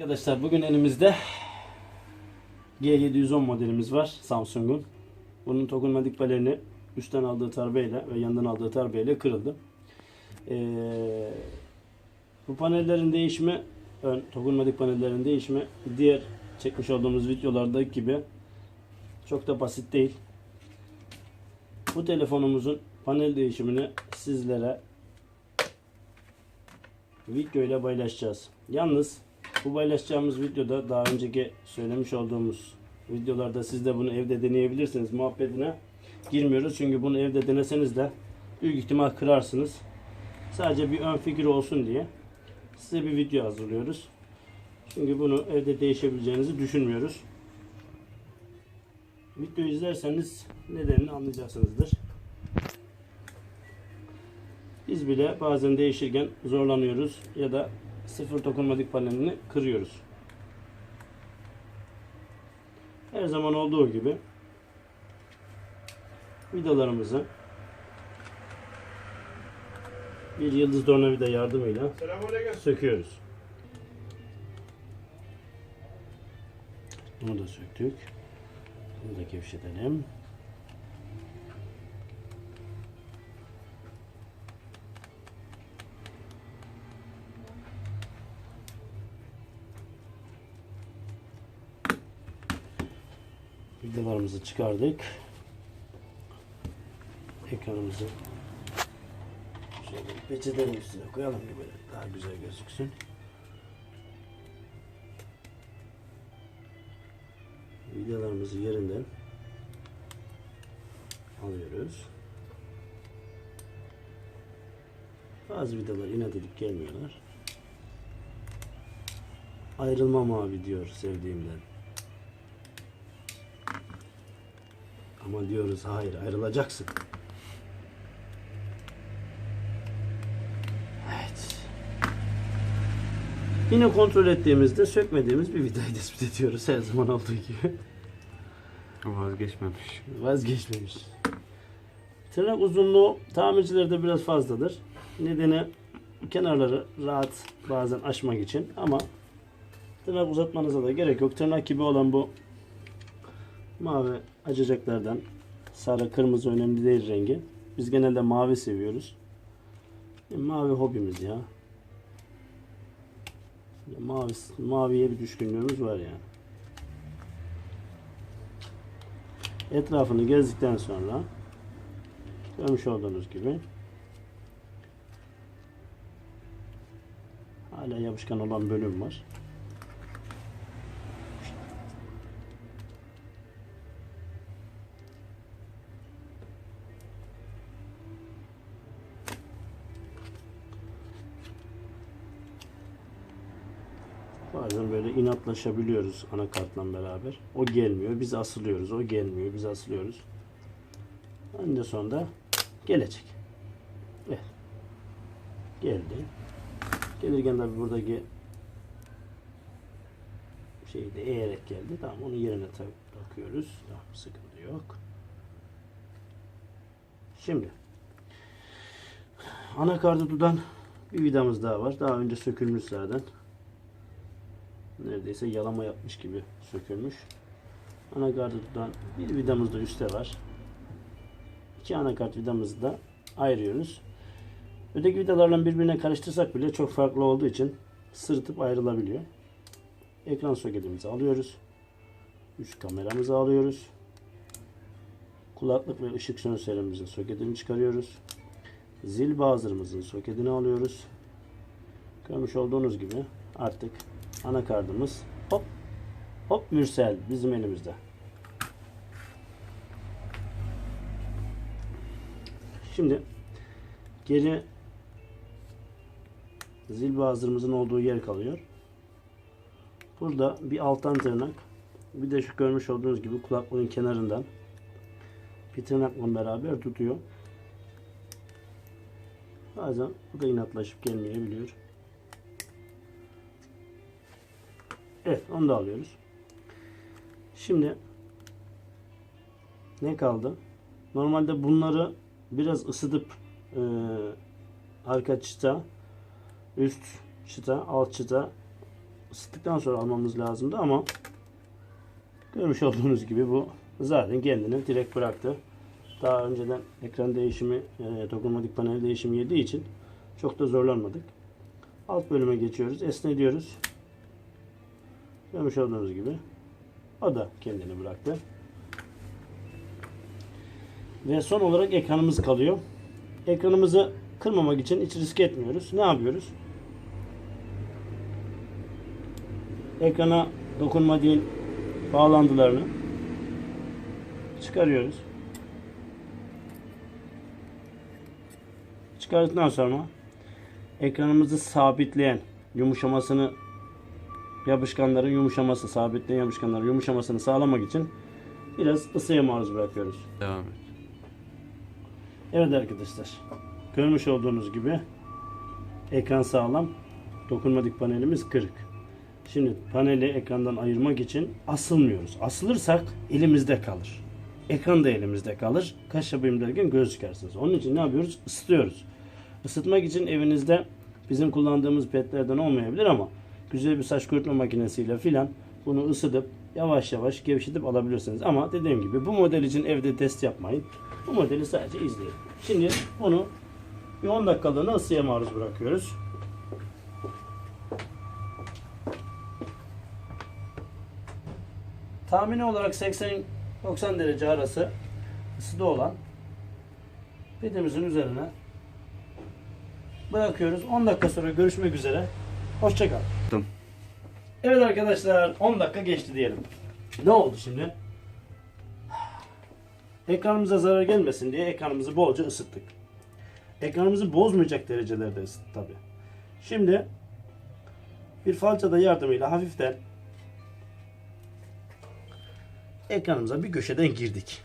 Arkadaşlar bugün elimizde G710 modelimiz var Samsung'un. Bunun dokunmatik panelini üstten aldığı tarbeyle ve yandan aldığı tarbeyle kırıldı. Ee, bu panellerin değişimi, ön dokunmatik panellerin değişimi diğer çekmiş olduğumuz videolardaki gibi çok da basit değil. Bu telefonumuzun panel değişimini sizlere video ile paylaşacağız. Yalnız bu paylaşacağımız videoda daha önceki söylemiş olduğumuz videolarda siz de bunu evde deneyebilirsiniz muhabbetine girmiyoruz. Çünkü bunu evde deneseniz de büyük ihtimal kırarsınız. Sadece bir ön fikir olsun diye size bir video hazırlıyoruz. Çünkü bunu evde değişebileceğinizi düşünmüyoruz. Videoyu izlerseniz nedenini anlayacaksınızdır. Biz bile bazen değişirken zorlanıyoruz ya da sıfır dokunmatik panelini kırıyoruz. Her zaman olduğu gibi vidalarımızı bir yıldız tornavida yardımıyla söküyoruz. Bunu da söktük. Bunu da gevşetelim. Vidalarımızı çıkardık. Ekranımızı şöyle peçetenin üstüne koyalım ki böyle daha güzel gözüksün. Vidalarımızı yerinden alıyoruz. Bazı vidalar inat edip gelmiyorlar. Ayrılmam abi diyor sevdiğimden. Ama diyoruz hayır ayrılacaksın. Evet. Yine kontrol ettiğimizde sökmediğimiz bir vidayı tespit ediyoruz her zaman olduğu gibi. Vazgeçmemiş. Vazgeçmemiş. Tırnak uzunluğu tamircilerde biraz fazladır. Nedeni kenarları rahat bazen açmak için ama tırnak uzatmanıza da gerek yok. Tırnak gibi olan bu mavi açacaklardan sarı kırmızı önemli değil rengi. Biz genelde mavi seviyoruz. E, mavi hobimiz. Ya Mavi, maviye bir düşkünlüğümüz var yani. Etrafını gezdikten sonra görmüş olduğunuz gibi hala yapışkan olan bölüm var. İnatlaşabiliyoruz anakartla beraber. O gelmiyor, biz asılıyoruz. O gelmiyor, biz asılıyoruz. En sonunda gelecek. Evet. Geldi. Gelirken tabi buradaki şeyi de eğerek geldi. Tamam onu yerine tak- takıyoruz. Tamam sıkıntı yok. Şimdi anakartı tutan bir vidamız daha var. Daha önce sökülmüş zaten neredeyse yalama yapmış gibi sökülmüş. Anakartı tutan bir vidamız da üstte var. İki anakart vidamızı da ayırıyoruz. Öteki vidalarla birbirine karıştırsak bile çok farklı olduğu için sırıtıp ayrılabiliyor. Ekran soketimizi alıyoruz. Üst kameramızı alıyoruz. Kulaklık ve ışık sensörümüzün soketini çıkarıyoruz. Zil bazırımızın soketini alıyoruz. Görmüş olduğunuz gibi artık anakartımız hop hop Mürsel bizim elimizde. Şimdi geri zil bazırımızın olduğu yer kalıyor. Burada bir alttan tırnak bir de şu görmüş olduğunuz gibi kulaklığın kenarından bir tırnakla beraber tutuyor. Bazen bu da inatlaşıp gelmeyebiliyor. Evet onu da alıyoruz. Şimdi ne kaldı? Normalde bunları biraz ısıtıp e, arka çıta, üst çıta, alt çıta ısıttıktan sonra almamız lazımdı ama görmüş olduğunuz gibi bu zaten kendini direkt bıraktı. Daha önceden ekran değişimi, e, dokunmatik panel değişimi yediği için çok da zorlanmadık. Alt bölüme geçiyoruz. Esne diyoruz. Görmüş olduğunuz gibi. O da kendini bıraktı. Ve son olarak ekranımız kalıyor. Ekranımızı kırmamak için hiç risk etmiyoruz. Ne yapıyoruz? Ekrana dokunma değil bağlantılarını çıkarıyoruz. Çıkardıktan sonra ekranımızı sabitleyen yumuşamasını yapışkanların yumuşaması, sabitleyen yapışkanların yumuşamasını sağlamak için biraz ısıya maruz bırakıyoruz. Devam et. Evet arkadaşlar. Görmüş olduğunuz gibi ekran sağlam. Dokunmatik panelimiz kırık. Şimdi paneli ekrandan ayırmak için asılmıyoruz. Asılırsak elimizde kalır. Ekran da elimizde kalır. Kaş yapayım derken göz çıkarsınız. Onun için ne yapıyoruz? Isıtıyoruz. Isıtmak için evinizde bizim kullandığımız petlerden olmayabilir ama güzel bir saç kurutma makinesiyle filan bunu ısıtıp yavaş yavaş gevşetip alabilirsiniz. Ama dediğim gibi bu model için evde test yapmayın. Bu modeli sadece izleyin. Şimdi bunu bir 10 dakikalığına ısıya maruz bırakıyoruz. Tahmini olarak 80-90 derece arası ısıda olan pedimizin üzerine bırakıyoruz. 10 dakika sonra görüşmek üzere. Hoşçakal. Evet arkadaşlar 10 dakika geçti diyelim. Ne oldu şimdi? Ekranımıza zarar gelmesin diye ekranımızı bolca ısıttık. Ekranımızı bozmayacak derecelerde ısıttık tabi. Şimdi bir falçata yardımıyla hafiften ekranımıza bir köşeden girdik.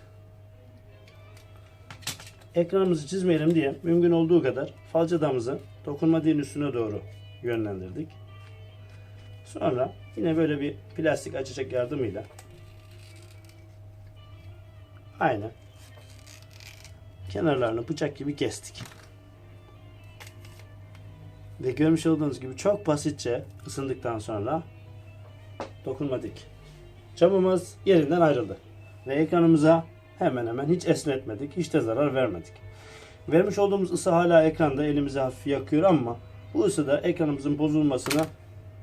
Ekranımızı çizmeyelim diye mümkün olduğu kadar falçatamızı dokunma dilin üstüne doğru yönlendirdik. Sonra yine böyle bir plastik açacak yardımıyla aynı kenarlarını bıçak gibi kestik. Ve görmüş olduğunuz gibi çok basitçe ısındıktan sonra dokunmadık. Çabımız yerinden ayrıldı. Ve ekranımıza hemen hemen hiç esnetmedik. Hiç de zarar vermedik. Vermiş olduğumuz ısı hala ekranda elimizi hafif yakıyor ama bu ısı da ekranımızın bozulmasına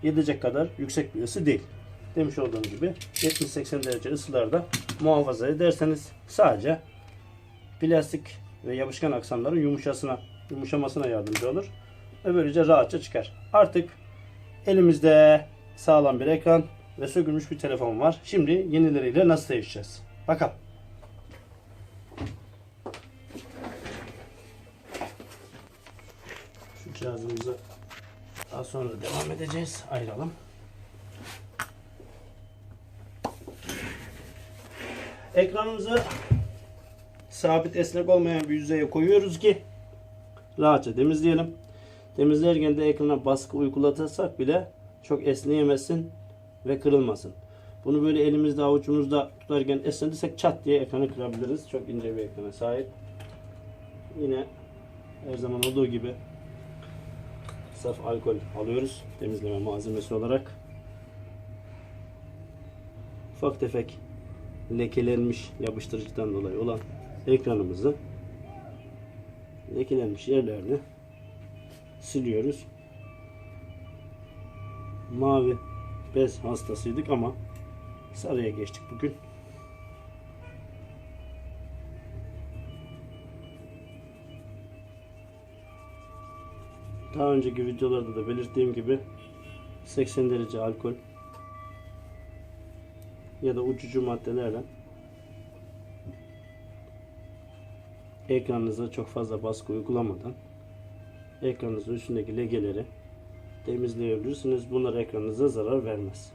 yetecek kadar yüksek bir ısı değil. Demiş olduğum gibi 70-80 derece ısılarda muhafaza ederseniz sadece plastik ve yapışkan aksamların yumuşasına, yumuşamasına yardımcı olur. Ve böylece rahatça çıkar. Artık elimizde sağlam bir ekran ve sökülmüş bir telefon var. Şimdi yenileriyle nasıl değişeceğiz? Bakalım. Şu cihazımızı daha sonra devam edeceğiz. Ayıralım. Ekranımızı sabit esnek olmayan bir yüzeye koyuyoruz ki rahatça temizleyelim. Temizlerken de ekrana baskı uygulatırsak bile çok esneyemesin ve kırılmasın. Bunu böyle elimizde avucumuzda tutarken esnetirsek çat diye ekranı kırabiliriz. Çok ince bir ekrana sahip. Yine her zaman olduğu gibi saf alkol alıyoruz temizleme malzemesi olarak. Ufak tefek lekelenmiş yapıştırıcıdan dolayı olan ekranımızı lekelenmiş yerlerini siliyoruz. Mavi bez hastasıydık ama sarıya geçtik bugün. Daha önceki videolarda da belirttiğim gibi 80 derece alkol ya da uçucu maddelerle ekranınıza çok fazla baskı uygulamadan ekranınızın üstündeki legeleri temizleyebilirsiniz. Bunlar ekranınıza zarar vermez.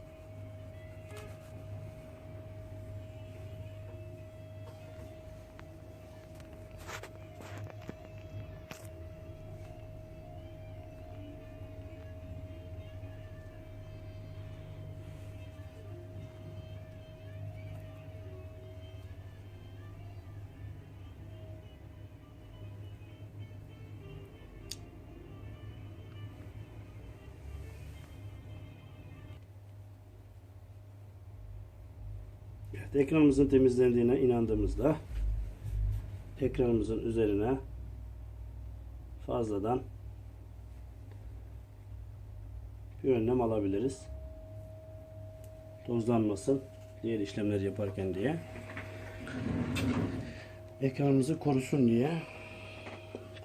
Ekranımızın temizlendiğine inandığımızda ekranımızın üzerine fazladan bir önlem alabiliriz. Tozlanmasın diğer işlemler yaparken diye. Ekranımızı korusun diye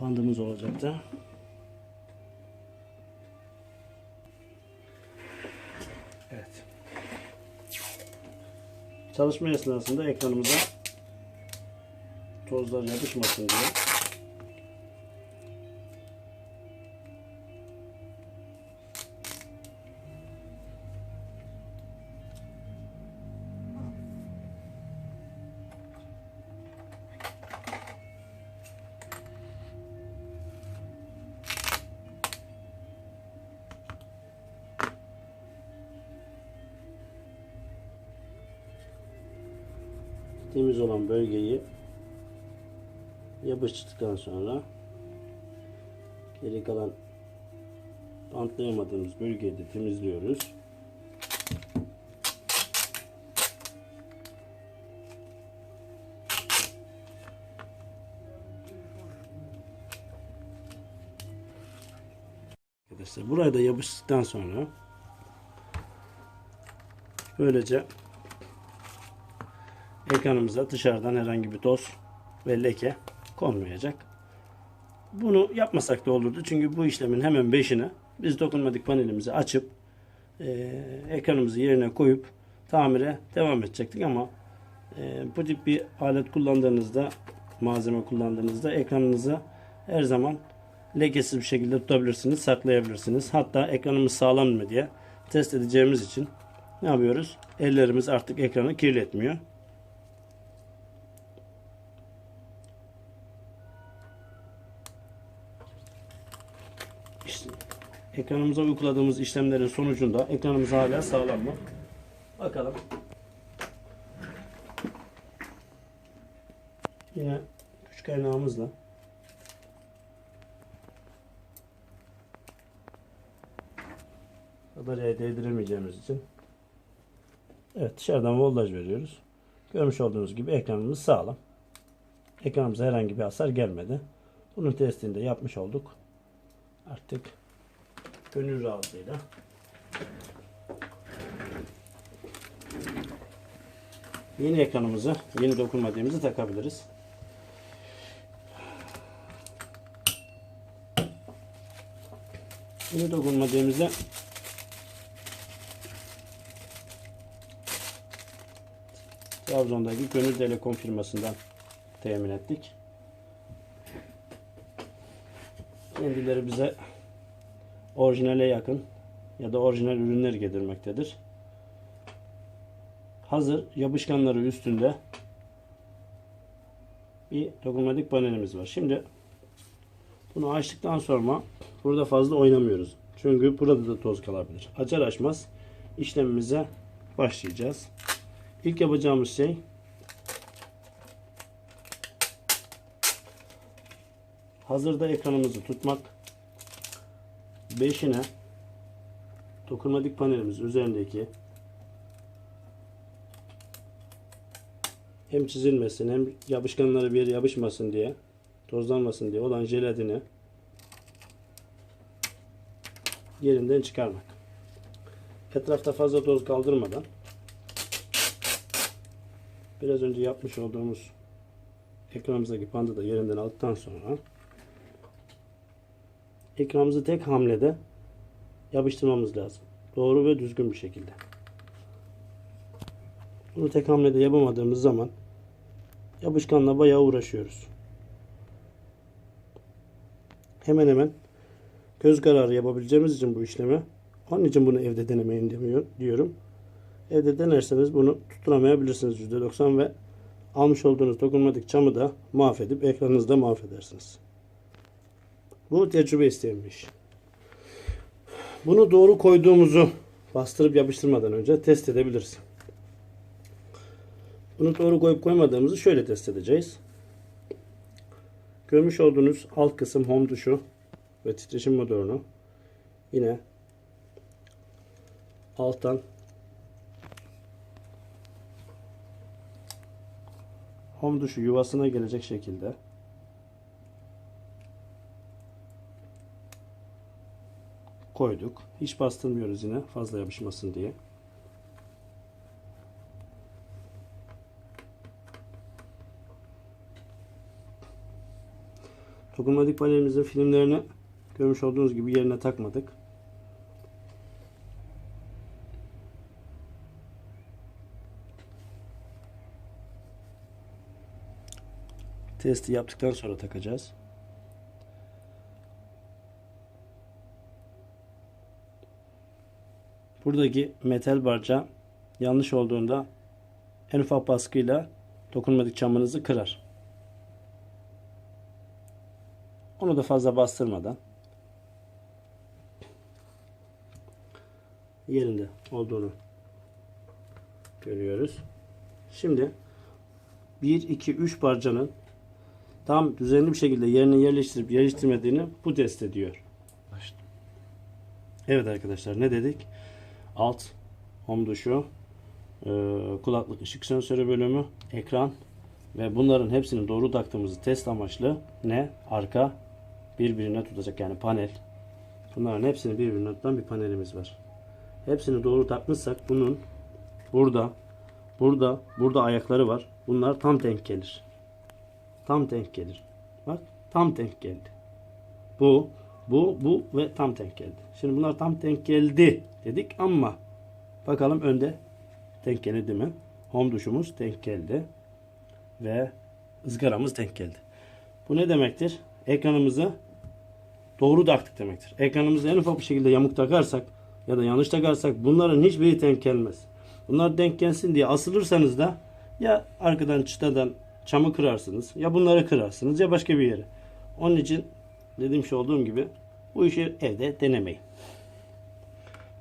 bandımız olacaktı. Çalışma esnasında ekranımıza tozlar yapışmasın diye temiz olan bölgeyi yapıştırdıktan sonra geri kalan bantlayamadığımız bölgeyi de temizliyoruz. Arkadaşlar buraya da yapıştıktan sonra böylece ekranımıza dışarıdan herhangi bir toz ve leke konmayacak. Bunu yapmasak da olurdu. Çünkü bu işlemin hemen beşine biz dokunmatik panelimizi açıp e, ekranımızı yerine koyup tamire devam edecektik ama e, bu tip bir alet kullandığınızda malzeme kullandığınızda ekranınızı her zaman lekesiz bir şekilde tutabilirsiniz, saklayabilirsiniz. Hatta ekranımız sağlam mı diye test edeceğimiz için ne yapıyoruz? Ellerimiz artık ekranı kirletmiyor. Ekranımıza uyguladığımız işlemlerin sonucunda ekranımız hala sağlam mı? Bakalım. Yine güç kaynağımızla bataryaya değdiremeyeceğimiz için Evet dışarıdan voltaj veriyoruz. Görmüş olduğunuz gibi ekranımız sağlam. Ekranımıza herhangi bir hasar gelmedi. Bunun testini de yapmış olduk. Artık gönül rahatlığıyla yeni ekranımızı yeni dokunmadığımızı takabiliriz. Yeni dokunmadığımızda Trabzon'daki Gönül Telekom firmasından temin ettik. Kendileri bize orijinale yakın ya da orijinal ürünler getirmektedir. Hazır yapışkanları üstünde bir dokunmatik panelimiz var. Şimdi bunu açtıktan sonra burada fazla oynamıyoruz. Çünkü burada da toz kalabilir. Açar açmaz işlemimize başlayacağız. İlk yapacağımız şey hazırda ekranımızı tutmak. Beşine dokunmatik panelimiz üzerindeki hem çizilmesin hem yapışkanları bir yere yapışmasın diye tozlanmasın diye olan jelatini yerinden çıkarmak. Etrafta fazla toz kaldırmadan biraz önce yapmış olduğumuz ekranımızdaki pandı da yerinden aldıktan sonra ekranımızı tek hamlede yapıştırmamız lazım. Doğru ve düzgün bir şekilde. Bunu tek hamlede yapamadığımız zaman yapışkanla bayağı uğraşıyoruz. Hemen hemen göz kararı yapabileceğimiz için bu işlemi onun için bunu evde denemeyin demiyor, diyorum. Evde denerseniz bunu tutturamayabilirsiniz %90 ve almış olduğunuz dokunmatik çamı da mahvedip ekranınızı da mahvedersiniz. Bu tecrübe isteyen bir iş. Bunu doğru koyduğumuzu bastırıp yapıştırmadan önce test edebiliriz. Bunu doğru koyup koymadığımızı şöyle test edeceğiz. Görmüş olduğunuz alt kısım home tuşu ve titreşim motorunu yine alttan home duşu yuvasına gelecek şekilde koyduk. Hiç bastırmıyoruz yine fazla yapışmasın diye. Dokunmatik panelimizin filmlerini görmüş olduğunuz gibi yerine takmadık. Testi yaptıktan sonra takacağız. Buradaki metal barca yanlış olduğunda en ufak baskıyla dokunmatik camınızı kırar. Onu da fazla bastırmadan yerinde olduğunu görüyoruz. Şimdi 1, 2, 3 parçanın tam düzenli bir şekilde yerine yerleştirip yerleştirmediğini bu test ediyor. Evet arkadaşlar ne dedik? Alt home duşu, e, kulaklık ışık sensörü bölümü, ekran ve bunların hepsini doğru taktığımızı test amaçlı ne? Arka birbirine tutacak yani panel. Bunların hepsini birbirine tutan bir panelimiz var. Hepsini doğru takmışsak bunun burada, burada, burada ayakları var. Bunlar tam denk gelir. Tam denk gelir. Bak tam denk geldi. Bu, bu, bu ve tam denk geldi. Şimdi bunlar tam denk geldi dedik ama bakalım önde denk geldi mi? Home duşumuz denk geldi. Ve ızgaramız denk geldi. Bu ne demektir? Ekranımızı doğru taktık demektir. Ekranımızı en ufak bir şekilde yamuk takarsak ya da yanlış takarsak bunların hiçbiri denk gelmez. Bunlar denk gelsin diye asılırsanız da ya arkadan çıtadan çamı kırarsınız ya bunları kırarsınız ya başka bir yere. Onun için dediğim şey olduğum gibi bu işi evde denemeyin.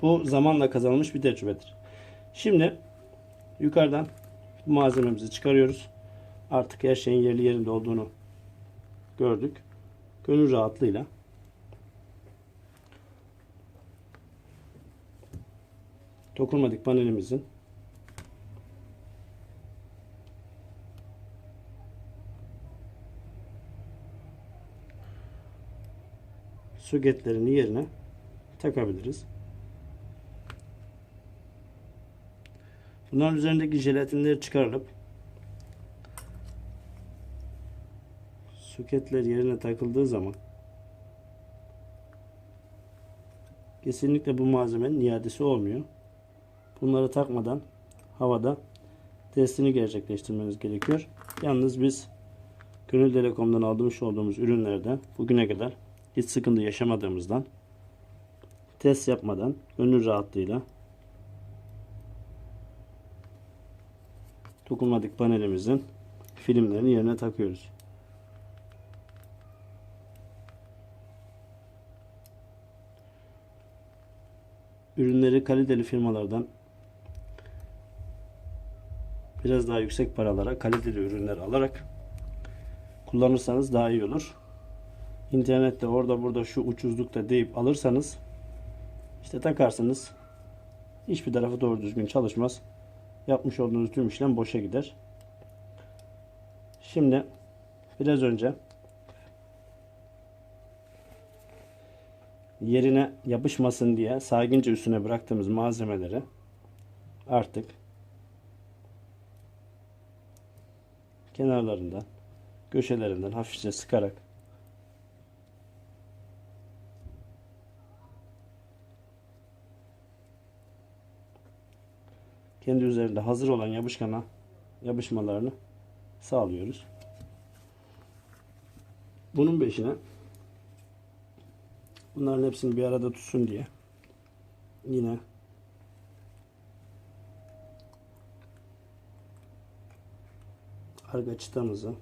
Bu zamanla kazanılmış bir tecrübedir. Şimdi yukarıdan malzememizi çıkarıyoruz. Artık her şeyin yerli yerinde olduğunu gördük. Gönül rahatlığıyla dokunmatik panelimizin soketlerini yerine takabiliriz. Bunların üzerindeki jelatinleri çıkarılıp soketler yerine takıldığı zaman kesinlikle bu malzemenin iadesi olmuyor. Bunları takmadan havada testini gerçekleştirmeniz gerekiyor. Yalnız biz Gönül Telekom'dan aldığımız olduğumuz ürünlerden bugüne kadar hiç sıkıntı yaşamadığımızdan test yapmadan gönül rahatlığıyla dokunmatik panelimizin filmlerini yerine takıyoruz. Ürünleri kaliteli firmalardan biraz daha yüksek paralara kaliteli ürünler alarak kullanırsanız daha iyi olur. İnternette orada burada şu ucuzlukta deyip alırsanız işte takarsınız hiçbir tarafı doğru düzgün çalışmaz. Yapmış olduğunuz tüm işlem boşa gider. Şimdi biraz önce yerine yapışmasın diye saygınca üstüne bıraktığımız malzemeleri artık kenarlarından köşelerinden hafifçe sıkarak kendi üzerinde hazır olan yapışkana yapışmalarını sağlıyoruz. Bunun peşine bunların hepsini bir arada tutsun diye yine arka çıtamızı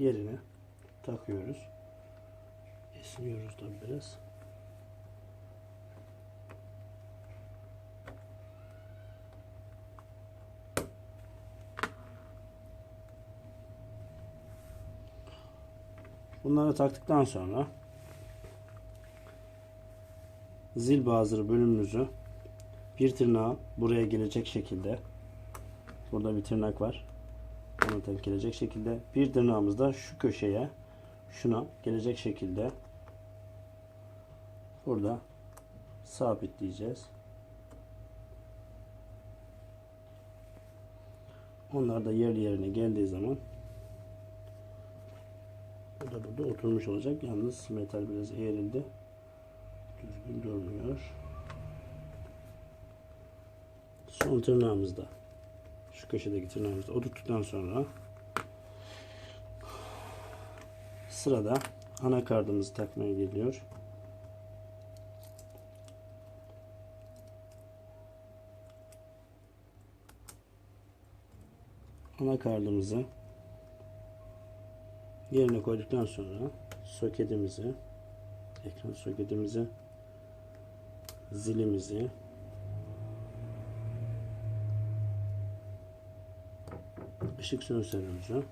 yerine takıyoruz. Esniyoruz da biraz. Bunları taktıktan sonra zil bazırı bölümümüzü bir tırnağı buraya gelecek şekilde burada bir tırnak var. Ona denk gelecek şekilde bir tırnağımız da şu köşeye şuna gelecek şekilde burada sabitleyeceğiz. Onlar da yerli yerine geldiği zaman bu da burada oturmuş olacak. Yalnız metal biraz eğrildi. Düzgün durmuyor. Son tırnağımızda şu köşedeki tırnağımızda oturttuktan sonra sırada anakartımızı takmaya geliyor. anakartımızı yerine koyduktan sonra soketimizi ekran soketimizi zilimizi ışık sensörümüzü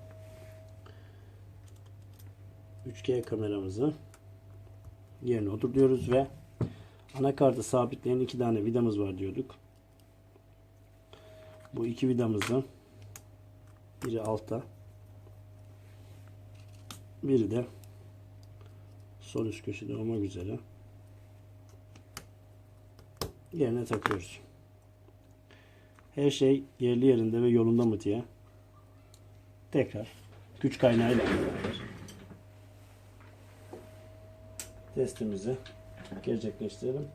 3G kameramızı yerine oturtuyoruz ve anakartı sabitleyen iki tane vidamız var diyorduk. Bu iki vidamızı biri altta biri de sol üst köşede olmak üzere yerine takıyoruz. Her şey yerli yerinde ve yolunda mı diye tekrar güç kaynağıyla testimizi gerçekleştirelim.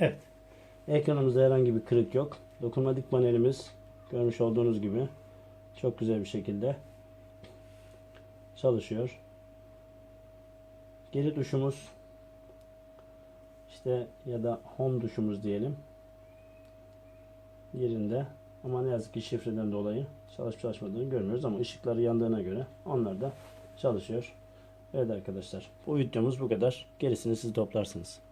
Evet. Ekranımızda herhangi bir kırık yok. Dokunmatik panelimiz görmüş olduğunuz gibi çok güzel bir şekilde çalışıyor. Geri tuşumuz işte ya da home tuşumuz diyelim yerinde ama ne yazık ki şifreden dolayı çalışıp çalışmadığını görmüyoruz ama ışıkları yandığına göre onlar da çalışıyor. Evet arkadaşlar bu videomuz bu kadar. Gerisini siz toplarsınız.